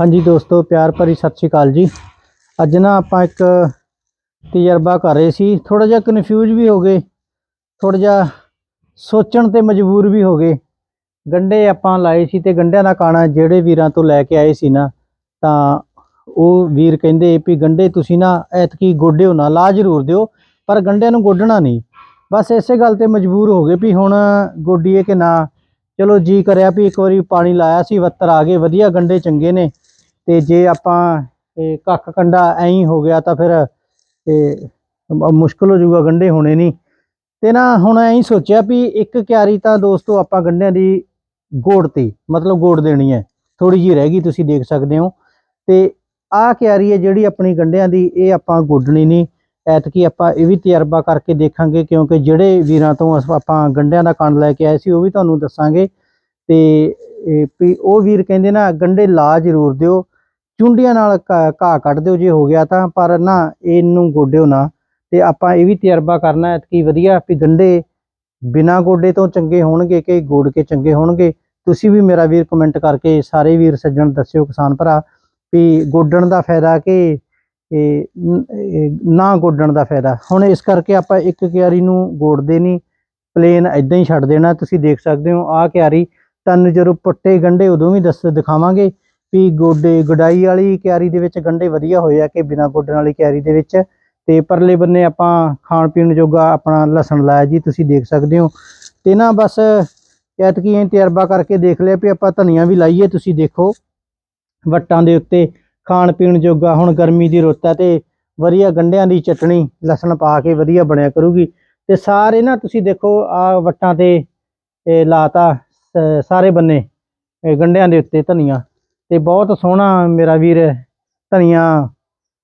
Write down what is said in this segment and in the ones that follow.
ਹਾਂਜੀ ਦੋਸਤੋ, ਪਿਆਰ ਭਰੀ ਸਤਿ ਸ਼੍ਰੀ ਅਕਾਲ ਜੀ। ਅੱਜ ਨਾ ਆਪਾਂ ਇੱਕ ਤਜਰਬਾ ਕਰ ਰਹੇ ਸੀ। ਥੋੜਾ ਜਿਹਾ ਕਨਫਿਊਜ਼ ਵੀ ਹੋ ਗਏ ਥੋੜਾ ਜਿਹਾ ਸੋਚਣ ਤੇ ਮਜਬੂਰ ਵੀ ਹੋ ਗਏ। ਗੰਡੇ ਆਪਾਂ ਲਾਏ ਸੀ ਤੇ ਗੰਡਿਆਂ ਦਾ ਕਾਣਾ ਜਿਹੜੇ ਵੀਰਾਂ ਤੋਂ ਲੈ ਕੇ ਆਏ ਸੀ ਨਾ, ਤਾਂ ਉਹ ਵੀਰ ਕਹਿੰਦੇ ਵੀ ਗੰਡੇ ਤੁਸੀਂ ਨਾ ਐਤਕੀ ਗੋਡਿਓ ਨਾ ਲਾ ਜ਼ਰੂਰ ਦਿਓ, ਪਰ ਗੰਡਿਆਂ ਨੂੰ ਗੋਡਣਾ ਨਹੀਂ। ਬਸ ਇਸੇ ਗੱਲ ਤੇ ਮਜਬੂਰ ਹੋ ਗਏ ਵੀ ਹੁਣ ਗੋਡੀਏ ਕਿ ਨਾ ਚਲੋ ਜੀ ਕਰਿਆ ਵੀ ਇੱਕ ਵਾਰੀ ਪਾਣੀ ਲਾਇਆ ਸੀ, ਵੱਤਰ ਆ ਗਏ, ਵਧੀਆ, ਗੰਡੇ ਚੰਗੇ ਨੇ। ਤੇ ਜੇ ਆਪਾਂ ਇਹ ਕੱਖ ਕੰਡਾ ਐਂ ਹੀ ਹੋ ਗਿਆ ਤਾਂ ਫਿਰ ਇਹ ਮ- ਮੁਸ਼ਕਲ ਹੋ ਜਾਊਗਾ, ਗੰਡੇ ਹੋਣੇ ਨਹੀਂ। ਤੇ ਨਾ ਹੁਣ ਐਂ ਹੀ ਸੋਚਿਆ ਵੀ ਇੱਕ ਕਿਆਰੀ ਤਾਂ ਦੋਸਤੋ ਆਪਾਂ ਗੰਡਿਆਂ ਦੀ ਗੋੜਤੀ ਮਤਲਬ ਗੋੜ ਦੇਣੀ ਹੈ। ਥੋੜੀ ਜੀ ਰਹਿ ਗਈ, ਤੁਸੀਂ ਦੇਖ ਸਕਦੇ ਹੋ। ਤੇ ਆਹ ਕਿਆਰੀ ਹੈ ਜਿਹੜੀ ਆਪਣੀ ਗੰਡਿਆਂ ਦੀ, ਇਹ ਆਪਾਂ ਗੋਡਣੀ ਨਹੀਂ। ਐਤਕੀ ਆਪਾਂ ਇਹ ਵੀ ਤਜਰਬਾ ਕਰਕੇ ਦੇਖਾਂਗੇ, ਕਿਉਂਕਿ ਜਿਹੜੇ ਵੀਰਾਂ ਤੋਂ ਆਪਾਂ ਗੰਡਿਆਂ ਦਾ ਕੰਡ ਲੈ ਕੇ ਆਏ ਸੀ, ਉਹ ਵੀ ਤੁਹਾਨੂੰ ਦੱਸਾਂਗੇ। ਤੇ ਵੀ ਉਹ ਵੀਰ ਕਹਿੰਦੇ ਨਾ, ਗੰਡੇ ਲਾ ਜ਼ਰੂਰ ਦਿਓ, ਚੁੰਡੀਆਂ ਨਾਲ ਘਾ, ਘਾਹ ਕੱਢ ਦਿਓ ਜੇ ਹੋ ਗਿਆ ਤਾਂ, ਪਰ ਨਾ ਇਹਨੂੰ ਗੋਡਿਓ ਨਾ। ਤੇ ਆਪਾਂ ਇਹ ਵੀ ਤਜਰਬਾ ਕਰਨਾ, ਐਤਕੀ ਵਧੀਆ ਵੀ ਗੰਡੇ ਬਿਨਾ ਗੋਡੇ ਤੋਂ ਚੰਗੇ ਹੋਣਗੇ ਕਿ ਗੋੜ ਕੇ ਚੰਗੇ ਹੋਣਗੇ? ਤੁਸੀਂ ਵੀ ਮੇਰਾ ਵੀਰ ਕਮੈਂਟ ਕਰਕੇ ਸਾਰੇ ਵੀਰ ਸੱਜਣ ਦੱਸਿਓ ਕਿਸਾਨ ਭਰਾ, ਵੀ ਗੋਡਣ ਦਾ ਫਾਇਦਾ ਕਿ ਇਹ ਨਾ ਗੋਡਣ ਦਾ ਫਾਇਦਾ। ਹੁਣ ਇਸ ਕਰਕੇ ਆਪਾਂ ਇੱਕ ਕਿਆਰੀ ਨੂੰ ਗੋੜਦੇ ਨਹੀਂ ਪਲੇਨ ਇਦਾਂ ਹੀ ਛੱਡ ਦੇਣਾ। ਤੁਸੀਂ ਦੇਖ ਸਕਦੇ ਹੋ, ਆਹ ਕਿਆਰੀ ਤੁਹਾਨੂੰ ਜਦੋਂ ਪੱਟੇ ਗੰਡੇ ਉਦੋਂ ਵੀ ਦੱਸ, ਦਿਖਾਵਾਂਗੇ ਵੀ ਗੋਡੇ, ਗੁਡਾਈ ਵਾਲੀ ਕਿਆਰੀ ਦੇ ਵਿੱਚ ਗੰਡੇ ਵਧੀਆ ਹੋਏ ਆ ਕਿ ਬਿਨਾ ਗੋਡਣ ਵਾਲੀ ਕਿਆਰੀ ਦੇ ਵਿੱਚ। ਤੇ ਪਰਲੇ ਬੰਨੇ ਆਪਾਂ ਖਾਣ ਪੀਣ ਜੋਗਾ ਆਪਣਾ ਲਸਣ ਲਾਇਆ ਜੀ, ਤੁਸੀਂ ਦੇਖ ਸਕਦੇ ਹੋ। ਤੇ ਨਾ ਬਸ ਐਤਕੀ ਇਹ ਤਜਰਬਾ ਕਰਕੇ ਦੇਖ ਲਿਆ ਵੀ ਆਪਾਂ ਧਨੀਆ ਵੀ ਲਾਈਏ, ਤੁਸੀਂ ਦੇਖੋ। ਵੱਟਾਂ ਦੇ ਉੱਤੇ ਖਾਣ ਪੀਣ ਜੋਗਾ ਹੁਣ ਗਰਮੀ ਦੀ ਰੁੱਤ ਹੈ ਤੇ ਵਧੀਆ ਗੰਢਿਆਂ ਦੀ ਚਟਣੀ, ਲਸਣ ਪਾ ਕੇ ਵਧੀਆ ਬਣਿਆ ਕਰੂਗੀ। ਤੇ ਸਾਰੇ ਨਾ ਤੁਸੀਂ ਦੇਖੋ, ਆ ਵੱਟਾਂ ਤੇ ਇਹ ਲਾਤਾ ਸਾਰੇ ਬੰਨੇ ਗੰਢਿਆਂ ਦੇ ਉੱਤੇ ਧਨੀਆ। ਤੇ ਬਹੁਤ ਸੋਹਣਾ ਮੇਰਾ ਵੀਰ ਧਨੀਆ,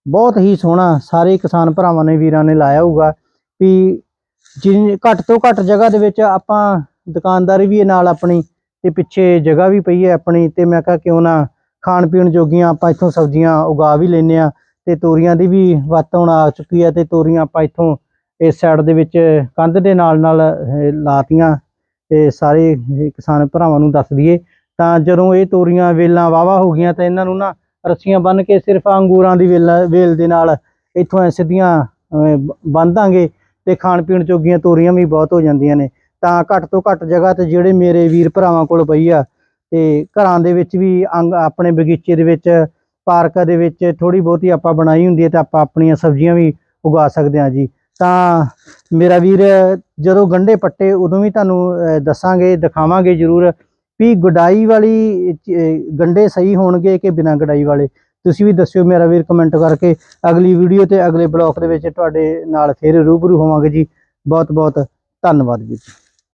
ਬਹੁਤ ਹੀ ਸੋਹਣਾ, ਸਾਰੇ ਕਿਸਾਨ ਭਰਾਵਾਂ ਨੇ, ਵੀਰਾਂ ਨੇ ਲਾਇਆ ਹੋਊਗਾ ਵੀ ਜਿੰਨੀ, ਘੱਟ ਤੋਂ ਘੱਟ ਜਗ੍ਹਾ ਦੇ ਵਿੱਚ ਆਪਾਂ ਦੁਕਾਨਦਾਰੀ ਵੀ ਇਹ ਨਾਲ ਆਪਣੀ ਤੇ ਪਿੱਛੇ ਜਗ੍ਹਾ ਵੀ ਪਈ ਹੈ ਆਪਣੀ ਤੇ ਮੈਂ ਕਿਹਾ ਕਿਉਂ ਨਾ ਖਾਣ ਪੀਣ ਜੋਗੀਆਂ ਆਪਾਂ ਇੱਥੋਂ ਸਬਜ਼ੀਆਂ ਉਗਾ ਵੀ ਲੈਨੇ ਆ ਤੇ ਤੋਰੀਆਂ ਦੀ ਵੀ ਵੱਤ ਹੁਣ ਆ ਚੁੱਕੀ ਆ ਤੇ ਤੋਰੀਆਂ ਆਪਾਂ ਇੱਥੋਂ ਇਸ ਸਾਈਡ ਦੇ ਵਿੱਚ ਕੰਧ ਦੇ ਨਾਲ ਨਾਲ ਲਾਤੀਆਂ ਤੇ ਸਾਰੇ ਕਿਸਾਨ ਭਰਾਵਾਂ ਨੂੰ ਦੱਸ ਦਈਏ। ਤਾਂ ਜਦੋਂ ਇਹ ਤੋਰੀਆਂ ਵੇਲਾਂ ਵਾਵਾ ਹੋ ਗਈਆਂ ਤਾਂ ਇਹਨਾਂ ਨੂੰ ਨਾ ਰੱਸੀਆਂ ਬੰਨ ਕੇ ਸਿਰਫ ਅੰਗੂਰਾਂ ਦੀ ਵੇਲ ਵੇਲ ਦੇ ਨਾਲ ਇੱਥੋਂ ਐ ਸਿੱਧੀਆਂ ਬੰਨ ਦਾਂਗੇ ਤੇ ਖਾਣ ਪੀਣ ਜੋਗੀਆਂ ਤੋਰੀਆਂ ਵੀ ਬਹੁਤ ਹੋ ਜਾਂਦੀਆਂ ਨੇ। ਤਾਂ ਘੱਟ ਤੋਂ ਘੱਟ ਜਗ੍ਹਾ ਤੇ ਜਿਹੜੇ ਮੇਰੇ ਵੀਰ ਭਰਾਵਾਂ ਕੋਲ ਪਈ ਆ ਤੇ ਘਰਾਂ ਦੇ ਵਿੱਚ ਵੀ ਅੰਗ ਆਪਣੇ ਬਗੀਚੇ ਦੇ ਵਿੱਚ ਪਾਰਕਾਂ ਦੇ ਵਿੱਚ ਥੋੜੀ ਬਹੁਤੀ ਆਪਾਂ ਬਣਾਈ ਹੁੰਦੀ ਹੈ ਤਾਂ ਆਪਾਂ ਆਪਣੀਆਂ ਸਬਜ਼ੀਆਂ ਵੀ ਉਗਾ ਸਕਦੇ ਹਾਂ ਜੀ। ਤਾਂ ਮੇਰਾ ਵੀਰ ਜਦੋਂ ਗੰਢੇ ਪੱਟੇ ਉਦੋਂ ਵੀ ਤੁਹਾਨੂੰ ਦੱਸਾਂਗੇ ਦਿਖਾਵਾਂਗੇ ਜ਼ਰੂਰ ਵੀ ਗੁਡਾਈ ਵਾਲੀ ਅਹ, ਗੰਢੇ ਸਹੀ ਹੋਣਗੇ ਕਿ ਬਿਨਾਂ ਗੁਡਾਈ ਵਾਲੇ। ਤੁਸੀਂ ਵੀ ਦੱਸਿਓ ਮੇਰਾ ਵੀਰ ਕਮੈਂਟ ਕਰਕੇ। ਅਗਲੀ ਵੀਡੀਓ ਤੇ ਅਗਲੇ ਬਲੌਗ ਦੇ ਵਿੱਚ ਤੁਹਾਡੇ ਨਾਲ ਫਿਰ ਰੂਬਰੂ ਹੋਵਾਂਗੇ ਜੀ। ਬਹੁਤ ਬਹੁਤ ਧੰਨਵਾਦ ਵੀਰ ਜੀ।